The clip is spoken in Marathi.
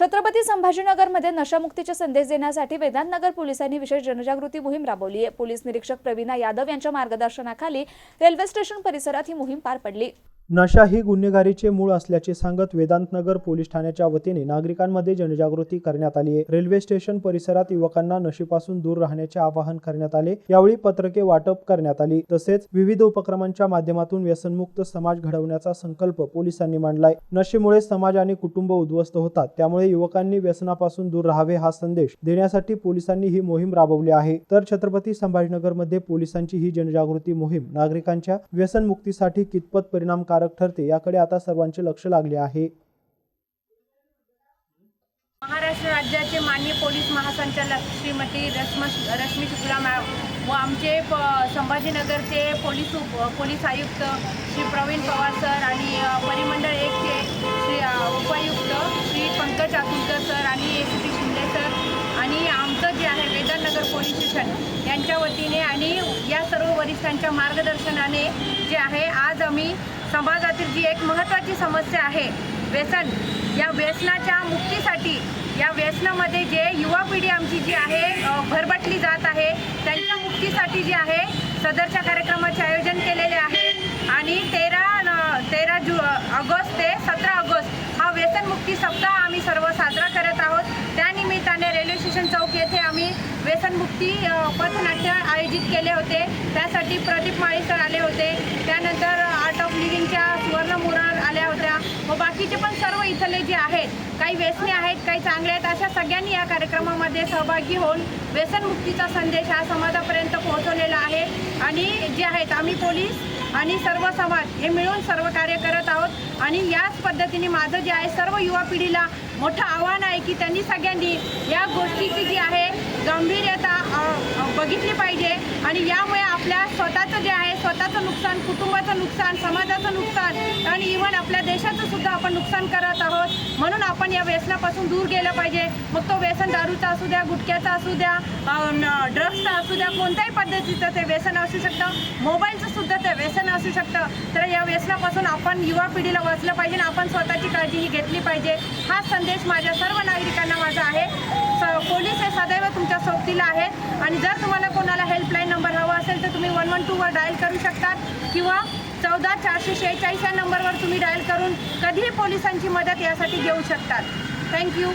छत्रपती संभाजीनगरमध्ये नशामुक्तीचे संदेश देण्यासाठी वेदांतनगर पोलिसांनी विशेष जनजागृती मोहीम राबवली आहे. पोलीस निरीक्षक प्रवीणा यादव यांच्या मार्गदर्शनाखाली रेल्वे स्टेशन परिसरात ही मोहीम पार पडली. नशा ही गुन्हेगारीचे मूळ असल्याचे सांगत वेदांतनगर पोलीस ठाण्याच्या वतीने नागरिकांमध्ये जनजागृती करण्यात आली आहे. रेल्वे स्टेशन परिसरात युवकांना नशेपासून दूर राहण्याचे आवाहन करण्यात आले. यावेळी पत्रके वाटप करण्यात आली. तसेच विविध उपक्रमांच्या माध्यमातून व्यसनमुक्त समाज घडवण्याचा संकल्प पोलिसांनी मांडलाय. नशेमुळे समाज आणि कुटुंब उद्ध्वस्त होतात. त्यामुळे युवकांनी व्यसनापासून दूर राहावे हा संदेश देण्यासाठी पोलिसांनी ही मोहीम राबवली आहे. तर छत्रपती संभाजीनगरमध्ये पोलिसांची ही जनजागृती मोहीम नागरिकांच्या व्यसनमुक्तीसाठी कितपत परिणामकारक ठरते याकडे आता सर्वांचे लक्ष लागले आहे. महाराष्ट्र राज्याचे माननीय पोलीस महासंचालक श्रीमती रश्म रश्मी शुक्ला मॅम व आमचे प संभाजीनगरचे पोलीस उप पोलीस आयुक्त श्री प्रवीण पवार सर आणि परिमंडळ एकचे श्री उपायुक्त श्री पंकज आकुलकर सर आणि एस पी शिंदे सर आणि आमचं जे आहे वेदांतनगर पोलीस स्टेशन यांच्या वतीने आणि या सर्व वरिष्ठांच्या मार्गदर्शनाने जे आहे आज आम्ही समाजातील जी एक महत्त्वाची समस्या आहे व्यसन. या व्यसनाच्या मुक्तीसाठी या व्यसनामध्ये जे युवा पिढी आमची जी आहे भरभटली जात आहे त्यांच्या मुक्तीसाठी जे आहे सदरच्या कार्यक्रमाचे आयोजन केलेले आहे. आणि तेरा न- तेरा जु ऑगस्ट ते सतरा ऑगस्ट हा व्यसनमुक्ती सप्ताह आम्ही सर्व साजरा करत आहोत. त्यानिमित्ताने रेल्वे स्टेशन चौक येथे आम्ही व्यसनमुक्ती पथनाट्य आयोजित केले होते. त्यासाठी प्रदीप माळीसर आले होते. काही जे आहेत काही व्यसने आहेत काही चांगले आहेत अशा सगळ्यांनी या कार्यक्रमामध्ये सहभागी होऊन व्यसनमुक्तीचा संदेश हा समाजापर्यंत पोहोचवलेला आहे. आणि जे आहेत आम्ही पोलीस आणि सर्व समाज हे मिळून सर्व कार्य करत आहोत. आणि याच पद्धतीने माझं जे आहे सर्व युवा पिढीला मोठं आव्हान आहे की त्यांनी सगळ्यांनी या गोष्टीची जी आहे गांभीर्यता बघितली पाहिजे. आणि यामुळे आपल्या स्वतःचं जे आहे स्वतःचं नुकसान कुटुंबाचं नुकसान समाजाचं नुकसान आणि इव्हन आपल्या देशाचं सुद्धा आपण नुकसान करत आहोत. म्हणून आपण या व्यसनापासून दूर गेलं पाहिजे. मग तो व्यसन दारूचा असू द्या गुटख्याचा असू द्या ड्रग्सचा असू द्या कोणत्याही पद्धतीचं ते व्यसन असू शकतं. मोबाईलचं सुद्धा ते व्यसन असू शकतं. तर या व्यसनापासून आपण युवा पिढीला वाचलं पाहिजे आणि आपण स्वतःची काळजी ही घेतली पाहिजे. हा संदेश माझ्या सर्व नागरिकांना माझा आहे. स- पोलीस हे सदैव तुमच्या सोबतीला आहेत. आणि जर तुम्हाला कोणाला हेल्प किंवा चौदा चारशे शेहेचाळीस या नंबरवर तुम्ही डायल करून कधीही पोलिसांची मदत यासाठी घेऊ शकतात. थँक्यू